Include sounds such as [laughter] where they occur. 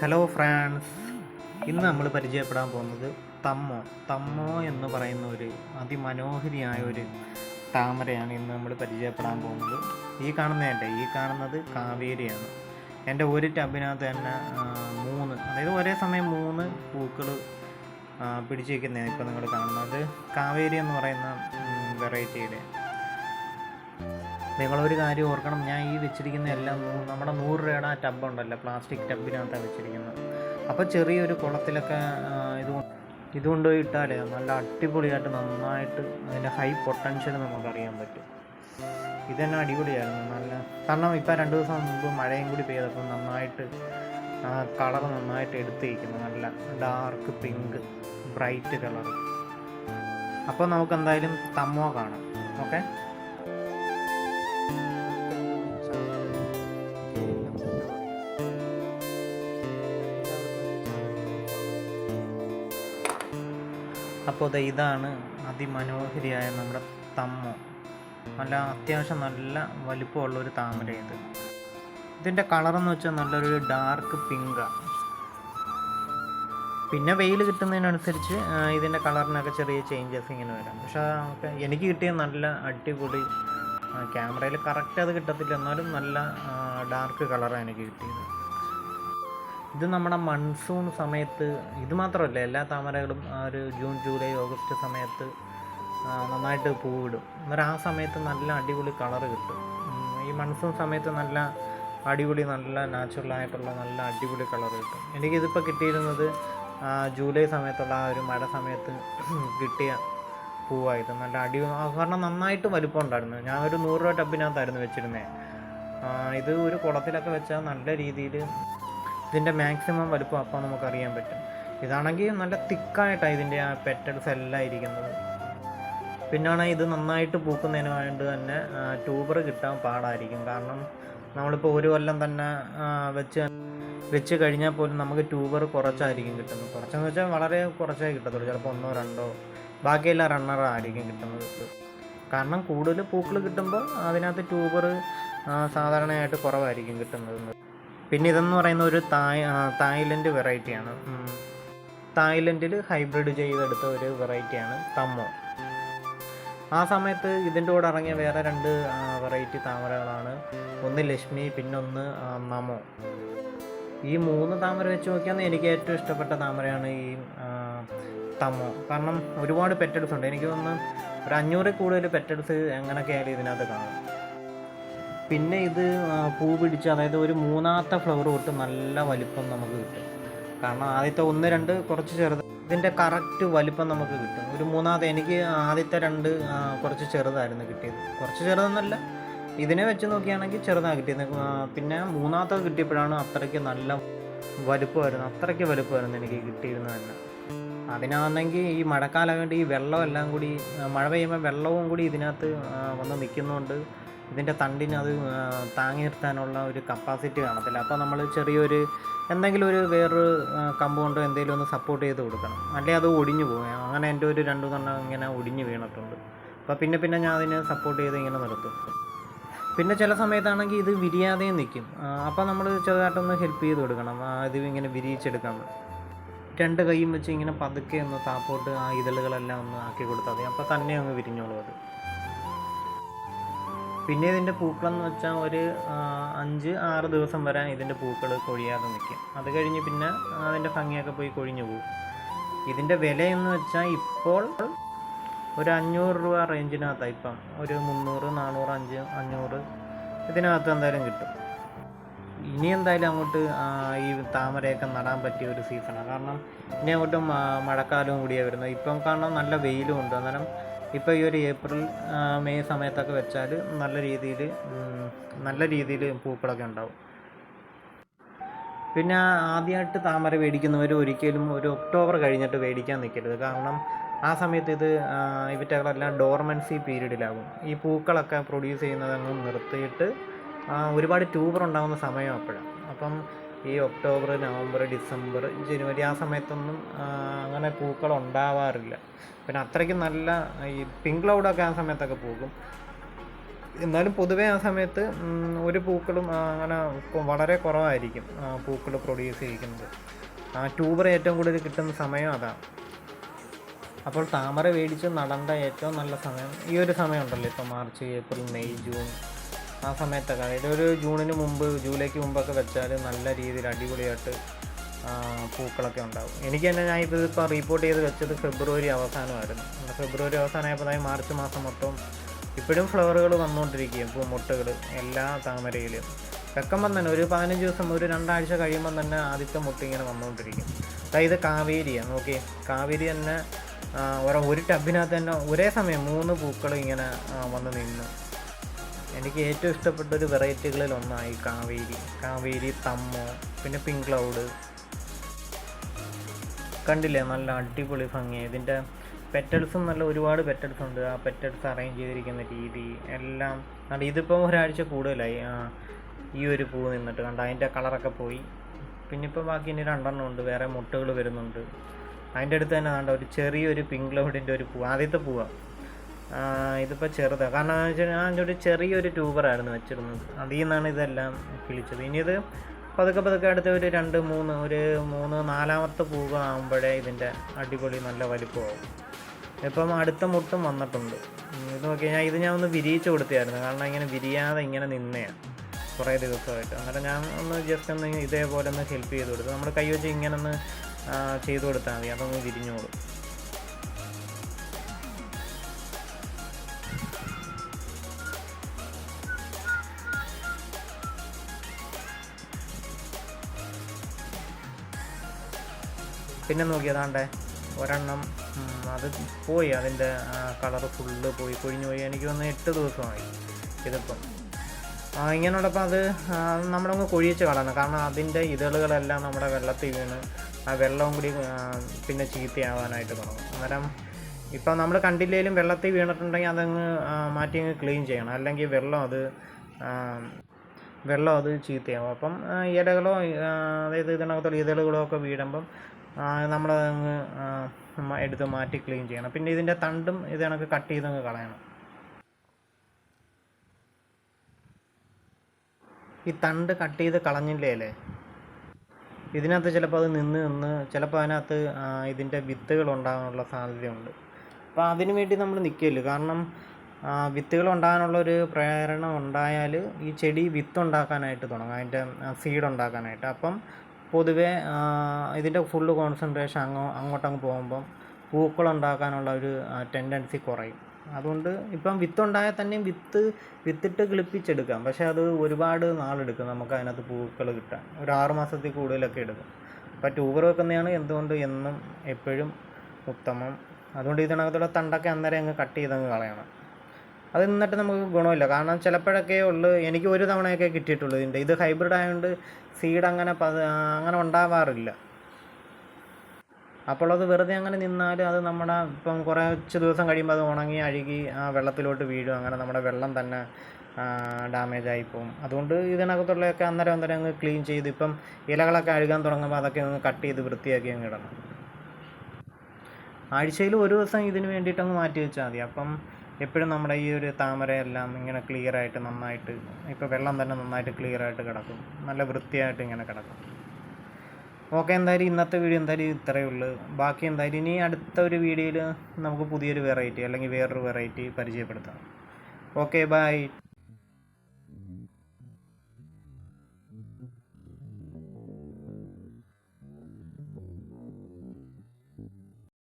Hello France ഇന്ന് നമ്മൾ പരിചയപ്പെടാൻ പോകുന്നത് തമ്മോ. തമ്മോ എന്ന് പറയുന്ന ഒരു അതിമനോഹരിയായ ഒരു താമരയാണ് ഇന്ന് നമ്മൾ പരിചയപ്പെടാൻ പോകുന്നത്. ഈ കാണുന്നതല്ലേ ഈ കാണുന്നത് കാവേരിയാണ്. എന്റെ ഒരു ടബിനകത്ത് തന്നെ മൂന്ന് അതായത് ഒരേ സമയം മൂന്ന് പൂക്കൾ പിടിച്ചിരിക്കുന്നതാണ് ഇപ്പോൾ നിങ്ങൾ കാണുന്നത്. കാവേരി എന്ന് പറയുന്ന വെറൈറ്റിയുടെ നിങ്ങളൊരു കാര്യം ഓർക്കണം ഞാൻ ഈ വെച്ചിരിക്കുന്ന എല്ലാം നമ്മുടെ നൂറ് രൂപയുടെ ആ ടബുണ്ടല്ലോ പ്ലാസ്റ്റിക് ടബിനകത്താണ് വെച്ചിരിക്കുന്നത്. അപ്പോൾ ചെറിയൊരു കുളത്തിലൊക്കെ ഇത് ഇതുകൊണ്ട് ഇട്ടാൽ നല്ല അടിപൊളിയായിട്ട് നന്നായിട്ട് അതിന്റെ ഹൈ പൊട്ടൻഷ്യൽ നമുക്കറിയാൻ പറ്റും. ഇതന്നെ അടിപൊളിയായിരുന്നു. നല്ല കാരണം ഇപ്പം രണ്ട് ദിവസം മുമ്പ് മഴയും കൂടി പെയ്തപ്പോൾ നന്നായിട്ട് കളർ നന്നായിട്ട് എടുത്തിരിക്കുന്നു. നല്ല ഡാർക്ക് പിങ്ക് ബ്രൈറ്റ് കളർ അപ്പോൾ നമുക്ക് എന്തായാലും തമ്മോ കാണാം. ഓക്കെ അപ്പോൾ ഇതാണ് അതിമനോഹരിയായ നമ്മുടെ തമ്മോ. നല്ല അത്യാവശ്യം നല്ല വലിപ്പമുള്ള ഒരു താമര ഇത്. ഇതിന്റെ കളറെന്ന് വെച്ചാൽ നല്ലൊരു ഡാർക്ക് പിങ്കാണ് പിന്നെ വെയിൽ കിട്ടുന്നതിനനുസരിച്ച് ഇതിന്റെ കളറിനൊക്കെ ചെറിയ ചേഞ്ചസ് ഇങ്ങനെ വരാം. പക്ഷേ എനിക്ക് കിട്ടിയ നല്ല അടിപൊളി ക്യാമറയിൽ കറക്റ്റ് അത് കിട്ടത്തില്ല. എന്നാലും നല്ല ഡാർക്ക് കളറാണ് എനിക്ക് കിട്ടിയത്. ഇത് നമ്മുടെ മൺസൂൺ സമയത്ത് ഇത് മാത്രമല്ല എല്ലാ താമരകളും ആ ഒരു ജൂൺ ജൂലൈ ഓഗസ്റ്റ് സമയത്ത് നന്നായിട്ട് പൂവിടും. എന്നാൽ ആ സമയത്ത് നല്ല അടിപൊളി കളറ് കിട്ടും. ഈ മൺസൂൺ സമയത്ത് നല്ല അടിപൊളി നല്ല നാച്ചുറലായിട്ടുള്ള നല്ല അടിപൊളി കളർ കിട്ടും. എനിക്കിതിപ്പോൾ കിട്ടിയിരുന്നത് ജൂലൈ സമയത്തുള്ള ആ ഒരു മഴ സമയത്ത് [clears throat] കിട്ടിയ പൂവായത് നല്ല അടി കാരണം നന്നായിട്ട് വലുപ്പം ഉണ്ടായിരുന്നു. ഞാൻ ഒരു നൂറ് രൂപ ടബിനകത്തായിരുന്നു വെച്ചിരുന്നത് ഇത് ഒരു കുളത്തിലൊക്കെ വെച്ചാൽ നല്ല രീതിയിൽ ഇതിന്റെ മാക്സിമം വലുപ്പം അപ്പോൾ നമുക്കറിയാൻ പറ്റും. ഇതാണെങ്കിൽ നല്ല തിക്കായിട്ടാണ് ഇതിന്റെ ആ പെറ്റൽസ് എല്ലാം ഇരിക്കുന്നത്. പിന്നാണ് ഇത് നന്നായിട്ട് പൂക്കുന്നതിന് വേണ്ടി തന്നെ ട്യൂബർ കിട്ടാൻ പാടായിരിക്കും. കാരണം നമ്മളിപ്പോൾ ഒരു കൊല്ലം തന്നെ വെച്ച് വെച്ച് കഴിഞ്ഞാൽ പോലും നമുക്ക് ട്യൂബർ കുറച്ചായിരിക്കും കിട്ടുന്നത്. കുറച്ചെന്ന് വെച്ചാൽ വളരെ കുറച്ചേ കിട്ടത്തുള്ളൂ. ചിലപ്പോൾ ഒന്നോ രണ്ടോ ബാക്കിയെല്ലാം റണ്ണറായിരിക്കും കിട്ടുന്നത്. കാരണം കൂടുതൽ പൂക്കൾ കിട്ടുമ്പോൾ അതിനകത്ത് ട്യൂബർ സാധാരണയായിട്ട് കുറവായിരിക്കും കിട്ടുന്നത്. പിന്നെ ഇതെന്ന് പറയുന്ന ഒരു തായ് തായ്ലൻഡ് വെറൈറ്റിയാണ്. തായ്ലൻഡിൽ ഹൈബ്രിഡ് ചെയ്തെടുത്ത ഒരു വെറൈറ്റിയാണ് തമ്മോ. ആ സമയത്ത് ഇതിന്റെ കൂടെ ഇറങ്ങിയ വേറെ രണ്ട് വെറൈറ്റി താമരകളാണ്. ഒന്ന് ലക്ഷ്മി പിന്നൊന്ന് നമോ. ഈ മൂന്ന് താമര വെച്ച് നോക്കിയാൽ എനിക്ക് ഏറ്റവും ഇഷ്ടപ്പെട്ട താമരയാണ് ഈ തമോ കാരണം ഒരുപാട് പെറ്റൽസ് ഉണ്ട് എനിക്ക് തോന്നുന്നു ഒരു അഞ്ഞൂറിൽ കൂടുതൽ പെറ്റൽസ് എങ്ങനെയൊക്കെ ആയാലും ഇതിനകത്ത് കാണും. പിന്നെ ഇത് പൂ പിടിച്ച് അതായത് ഒരു മൂന്നാമത്തെ ഫ്ലവർ തൊട്ട് നല്ല വലിപ്പം നമുക്ക് കിട്ടും. കാരണം ആദ്യത്തെ ഒന്ന് രണ്ട് കുറച്ച് ചെറുത് ഇതിന്റെ കറക്റ്റ് വലിപ്പം നമുക്ക് കിട്ടും. ഒരു മൂന്നാമത്തെ എനിക്ക് ആദ്യത്തെ രണ്ട് കുറച്ച് ചെറുതായിരുന്നു കിട്ടിയത്. കുറച്ച് ചെറുതെന്നല്ല ഇതിനെ വെച്ച് നോക്കിയാണെങ്കിൽ ചെറുതാണ് കിട്ടിയത്. പിന്നെ മൂന്നാമത്തെ കിട്ടിയപ്പോഴാണ് അത്രയ്ക്ക് നല്ല വലുപ്പമായിരുന്നു അത്രയ്ക്ക് വലുപ്പമായിരുന്നു എനിക്ക് കിട്ടിയിരുന്നത് അതിനാണെങ്കിൽ ഈ മഴക്കാലമായിട്ട് ഈ വെള്ളം എല്ലാം കൂടി മഴ പെയ്യുമ്പോൾ വെള്ളവും കൂടി ഇതിനകത്ത് വന്ന് നിൽക്കുന്നതുകൊണ്ട് ഇതിന്റെ തണ്ടിന് അത് താങ്ങി നിർത്താനുള്ള ഒരു കപ്പാസിറ്റി കാണത്തില്ല. അപ്പോൾ നമ്മൾ ചെറിയൊരു എന്തെങ്കിലും ഒരു വേറൊരു കമ്പ് കൊണ്ടോ എന്തെങ്കിലും ഒന്ന് സപ്പോർട്ട് ചെയ്ത് കൊടുക്കണം. അല്ലെങ്കിൽ അത് ഒടിഞ്ഞു പോകും അങ്ങനെ എന്റെ ഒരു രണ്ടു തണ്ണം ഇങ്ങനെ ഒടിഞ്ഞു വീണിട്ടുണ്ട്. അപ്പോൾ പിന്നെ പിന്നെ ഞാൻ അതിനെ സപ്പോർട്ട് ചെയ്ത് ഇങ്ങനെ നിർത്തും. പിന്നെ ചില സമയത്താണെങ്കിൽ ഇത് വിരിയാതെയും നിൽക്കും അപ്പോൾ നമ്മൾ ചെറുതായിട്ടൊന്ന് ഹെൽപ്പ് ചെയ്ത് കൊടുക്കണം. ഇത് ഇങ്ങനെ വിരിയിച്ചെടുക്കാൻ രണ്ട് കൈയും വെച്ച് ഇങ്ങനെ പതുക്കെ ഒന്ന് താപ്പോട്ട് ആ ഇതളുകളെല്ലാം ഒന്ന് ആക്കി കൊടുത്താൽ മതി. അപ്പോൾ തന്നെ അങ്ങ് വിരിഞ്ഞോളും അത്. പിന്നെ ഇതിന്റെ പൂക്കളെന്ന് വെച്ചാൽ ഒരു അഞ്ച് ആറ് ദിവസം വരെ ഇതിന്റെ പൂക്കൾ കൊഴിയാതെ നിൽക്കും അത് കഴിഞ്ഞ് പിന്നെ അതിന്റെ ഭംഗിയൊക്കെ പോയി കൊഴിഞ്ഞു പോകും ഇതിന്റെ വിലയെന്ന് വെച്ചാൽ ഇപ്പോൾ ഒരു അഞ്ഞൂറ് രൂപ റേഞ്ചിനകത്താണ് ഇപ്പം. ഒരു മുന്നൂറ് നാനൂറ് അഞ്ച് അഞ്ഞൂറ് ഇതിനകത്ത് എന്തായാലും കിട്ടും. ഇനി എന്തായാലും അങ്ങോട്ട് ഈ താമരയൊക്കെ നടാൻ പറ്റിയ ഒരു സീസണാണ് കാരണം ഇനി അങ്ങോട്ടും മഴക്കാലവും കൂടിയാണ് വരുന്നത്. ഇപ്പം കാരണം നല്ല വെയിലും ഉണ്ട്. അന്നേരം ഇപ്പോൾ ഈ ഒരു ഏപ്രിൽ മെയ് സമയത്തൊക്കെ വെച്ചാൽ നല്ല രീതിയിൽ നല്ല രീതിയിൽ പൂക്കളൊക്കെ ഉണ്ടാവും. പിന്നെ ആദ്യമായിട്ട് താമര മേടിക്കുന്നവർ ഒരിക്കലും ഒരു ഒക്ടോബർ കഴിഞ്ഞിട്ട് മേടിക്കാൻ നിൽക്കരുത് കാരണം ആ സമയത്ത് ഇത് ഇവറ്റകളെല്ലാം ഡോർമൻസി പീരീഡിലാകും ഈ പൂക്കളൊക്കെ പ്രൊഡ്യൂസ് ചെയ്യുന്നത് അങ്ങ് നിർത്തിയിട്ട് ഒരുപാട് ട്യൂബർ ഉണ്ടാകുന്ന സമയം അപ്പോഴാണ് അപ്പം ഈ ഒക്ടോബർ നവംബർ ഡിസംബർ ജനുവരി ആ സമയത്തൊന്നും അങ്ങനെ പൂക്കൾ ഉണ്ടാവാറില്ല. പിന്നെ അത്രയ്ക്ക് നല്ല ഈ പിങ്ക് ക്ലൗഡൊക്കെ ആ സമയത്തൊക്കെ പോകും. എന്നാലും പൊതുവേ ആ സമയത്ത് ഒരു പൂക്കളും അങ്ങനെ വളരെ കുറവായിരിക്കും പൂക്കൾ പ്രൊഡ്യൂസ് ചെയ്യിക്കുന്നത്. ആ ട്യൂബർ ഏറ്റവും കൂടുതൽ കിട്ടുന്ന സമയം അതാണ് അപ്പോൾ താമര മേടിച്ച് നടേണ്ട ഏറ്റവും നല്ല സമയം ഈ ഒരു സമയം ഉണ്ടല്ലോ ഇപ്പോൾ മാർച്ച് ഏപ്രിൽ മെയ് ജൂൺ. ആ സമയത്തൊക്കെ. ഒരു ജൂണിന് മുമ്പ് ജൂലൈക്ക് മുമ്പൊക്കെ വെച്ചാൽ നല്ല രീതിയിൽ അടിപൊളിയായിട്ട് പൂക്കളൊക്കെ ഉണ്ടാവും. എനിക്ക് തന്നെ ഞാൻ ഇപ്പോൾ ഇപ്പോൾ റിപ്പോർട്ട് ചെയ്ത് വെച്ചത് ഫെബ്രുവരി അവസാനമായിരുന്നു. ഫെബ്രുവരി അവസാനമായപ്പോൾ അതായത് മാർച്ച് മാസം മൊത്തം ഇപ്പോഴും ഫ്ലവറുകൾ വന്നുകൊണ്ടിരിക്കുകയും മുട്ടകൾ എല്ലാ താമരയിലും. വെക്കുമ്പം തന്നെ ഒരു പതിനഞ്ച് ദിവസം ഒരു രണ്ടാഴ്ച കഴിയുമ്പം തന്നെ ആദ്യത്തെ മുട്ട ഇങ്ങനെ വന്നുകൊണ്ടിരിക്കും അതായത് കാവേരിയാണ് നോക്കി. കാവേരി തന്നെ ഒരു ടബിനകത്ത് തന്നെ ഒരേ സമയം മൂന്ന് പൂക്കൾ ഇങ്ങനെ വന്ന് നിന്ന്. എനിക്ക് ഏറ്റവും ഇഷ്ടപ്പെട്ട ഒരു വെറൈറ്റികളിൽ ഒന്നായി കാവേരി. കാവേരി തമ്മ പിന്നെ പിങ്ക് ക്ലൗഡ് കണ്ടില്ലേ? നല്ല അടിപൊളി ഭംഗി. ഇതിന്റെ പെറ്റൽസും നല്ല ഒരുപാട് പെറ്റൽസ് ഉണ്ട്. ആ പെറ്റൽസ് അറേഞ്ച് ചെയ്തിരിക്കുന്ന രീതി എല്ലാം കണ്ട ഇതിപ്പോൾ ഒരാഴ്ച കൂടുതലായി. ആ, ഈ ഒരു പൂ നിന്നിട്ട് കണ്ട അതിന്റെ കളറൊക്കെ പോയി. പിന്നെ ഇപ്പോൾ ബാക്കി ഇനി രണ്ടെണ്ണം ഉണ്ട്. വേറെ മുട്ടകൾ വരുന്നുണ്ട്. അതിന്റെ അടുത്ത് തന്നെ കണ്ട ഒരു ചെറിയൊരു പിങ്ക് ക്ലൗഡിന്റെ ഒരു പൂ. ആദ്യത്തെ പൂവാണ് ഇതിപ്പോൾ ചെറുതാണ് കാരണം എന്ന് വെച്ചാൽ ഞാൻ ഒരു ചെറിയൊരു ട്യൂബറായിരുന്നു വെച്ചിരുന്നത്. അതിൽ നിന്നാണ് ഇതെല്ലാം കിളിച്ചത്. ഇനി ഇത് പതുക്കെ പതുക്കെ അടുത്ത ഒരു രണ്ട് മൂന്ന് ഒരു മൂന്ന് നാലാമത്തെ പൂവ് ആകുമ്പോഴേ ഇതിന്റെ അടിപൊളി നല്ല വലിപ്പമാവും. ഇപ്പം അടുത്ത മുട്ടും വന്നിട്ടുണ്ട്. ഇത് നോക്കി ഞാൻ ഇത് ഞാൻ ഒന്ന് വിരിയിച്ചു കൊടുത്തായിരുന്നു കാരണം ഇങ്ങനെ വിരിയാതെ ഇങ്ങനെ നിന്നെയാണ് കുറേ ദിവസമായിട്ട്. അന്നേരം ഞാൻ ഒന്ന് ജസ്റ്റ് ഒന്ന് ഇതേപോലെ ഒന്ന് ഹെൽപ്പ് ചെയ്ത് കൊടുത്തു. നമ്മൾ കൈ വെച്ച് ഇങ്ങനെ ഒന്ന് ചെയ്ത് കൊടുത്താൽ മതി. അതൊന്ന് വിരിഞ്ഞോളും. പിന്നെ നോക്കിയതാണ്ടേ ഒരെണ്ണം അത് പോയി അതിന്റെ കളറ് ഫുള്ള് പോയി കൊഴിഞ്ഞു പോയി. എനിക്ക് വന്ന് എട്ട് ദിവസമായി ഇതിപ്പം. ഇങ്ങനെയുള്ളപ്പോൾ അത് നമ്മളങ്ങ് കൊഴിയിച്ച് കളയണം കാരണം അതിന്റെ ഇതളുകളെല്ലാം നമ്മുടെ വെള്ളത്തിൽ വീണ് ആ വെള്ളവും കൂടി പിന്നെ ചീത്തയാവാനായിട്ട് തുടങ്ങും. അന്നേരം ഇപ്പം നമ്മൾ കണ്ടില്ലേലും വെള്ളത്തിൽ വീണിട്ടുണ്ടെങ്കിൽ അതങ്ങ് മാറ്റി അങ്ങ് ക്ലീൻ ചെയ്യണം. അല്ലെങ്കിൽ വെള്ളം അത് വെള്ളം അത് ചീത്തയാവും. അപ്പം ഇലകളോ അതായത് ഇതിനകത്തുള്ള ഇതളുകളോ ഒക്കെ വീഴുമ്പം നമ്മളതങ്ങ് എടുത്ത് മാറ്റി ക്ലീൻ ചെയ്യണം. പിന്നെ ഇതിന്റെ തണ്ടും ഇത് കണക്ക് കട്ട് ചെയ്തങ്ങ് കളയണം. ഈ തണ്ട് കട്ട് ചെയ്ത് കളഞ്ഞില്ലേ അല്ലേ? ഇതിനകത്ത് ചിലപ്പോൾ അത് നിന്ന് നിന്ന് ചിലപ്പോൾ അതിനകത്ത് ഇതിന്റെ വിത്തുകൾ ഉണ്ടാകാനുള്ള സാധ്യതയുണ്ട്. അപ്പോൾ അതിനു വേണ്ടി നമ്മൾ നിൽക്കില്ല കാരണം വിത്തുകൾ ഉണ്ടാകാനുള്ള ഒരു പ്രേരണ ഉണ്ടായാൽ ഈ ചെടി വിത്ത് ഉണ്ടാക്കാനായിട്ട് തുടങ്ങും. അതിന്റെ സീഡ് ഉണ്ടാക്കാനായിട്ട്. അപ്പം പൊതുവേ ഇതിന്റെ ഫുള്ള് കോൺസെൻട്രേഷൻ അങ്ങോ അങ്ങോട്ടങ്ങ് പോകുമ്പം പൂക്കൾ ഉണ്ടാക്കാനുള്ള ഒരു ടെൻഡൻസി കുറയും. അതുകൊണ്ട് ഇപ്പം വിത്തുണ്ടായാൽ തന്നെയും വിത്ത് വിത്തിട്ട് കിളിപ്പിച്ചെടുക്കാം. പക്ഷേ അത് ഒരുപാട് നാളെടുക്കും നമുക്ക് അതിനകത്ത് പൂക്കൾ കിട്ടാൻ. ഒരു ആറ് മാസത്തിൽ കൂടുതലൊക്കെ എടുക്കും. അപ്പോൾ ട്യൂബർ വെക്കുന്നതാണ് എന്തുകൊണ്ട് എന്നും എപ്പോഴും ഉത്തമം. അതുകൊണ്ട് ഇതിനകത്തുള്ള തണ്ടൊക്കെ അന്നേരം അങ്ങ് കട്ട് ചെയ്തങ്ങ് കളയണം. അത് നിന്നിട്ട് നമുക്ക് ഗുണമില്ല. കാരണം ചിലപ്പോഴൊക്കെ ഉള്ളു എനിക്ക് ഒരു തവണയൊക്കെ കിട്ടിയിട്ടുള്ളൂ ഇതിന്റെ. ഇത് ഹൈബ്രിഡ് ആയതുകൊണ്ട് സീഡ് അങ്ങനെ അങ്ങനെ ഉണ്ടാവാറില്ല. അപ്പോൾ അത് വെറുതെ അങ്ങനെ നിന്നാൽ അത് നമ്മുടെ ഇപ്പം കുറച്ച് ദിവസം കഴിയുമ്പോൾ അത് ഉണങ്ങി അഴുകി ആ വെള്ളത്തിലോട്ട് വീഴും. അങ്ങനെ നമ്മുടെ വെള്ളം തന്നെ ഡാമേജ് ആയിപ്പോവും അതുകൊണ്ട് ഇതിനകത്തുള്ളതൊക്കെ അന്നേരം അന്നേരം അങ്ങ് ക്ലീൻ ചെയ്ത് ഇപ്പം ഇലകളൊക്കെ അഴുകാൻ തുടങ്ങുമ്പോൾ അതൊക്കെ ഒന്ന് കട്ട് ചെയ്ത് വൃത്തിയാക്കി അങ്ങ് ഇടണം. ആഴ്ചയിൽ ഒരു ദിവസം ഇതിന് വേണ്ടിയിട്ട് അങ്ങ് മാറ്റി വെച്ചാൽ മതി. അപ്പം എപ്പോഴും നമ്മുടെ ഈ ഒരു താമരയെല്ലാം ഇങ്ങനെ ക്ലിയറായിട്ട് നന്നായിട്ട് ഇപ്പോൾ വെള്ളം തന്നെ നന്നായിട്ട് ക്ലിയറായിട്ട് കിടക്കും. നല്ല വൃത്തിയായിട്ട് ഇങ്ങനെ കിടക്കും. ഓക്കെ എന്തായാലും ഇന്നത്തെ വീഡിയോ എന്തായാലും ഇത്രയേ ഉള്ളൂ. ബാക്കി എന്തായാലും ഇനി അടുത്ത ഒരു വീഡിയോയിൽ നമുക്ക് പുതിയൊരു വെറൈറ്റി അല്ലെങ്കിൽ വേറൊരു വെറൈറ്റി പരിചയപ്പെടുത്താം. Okay bye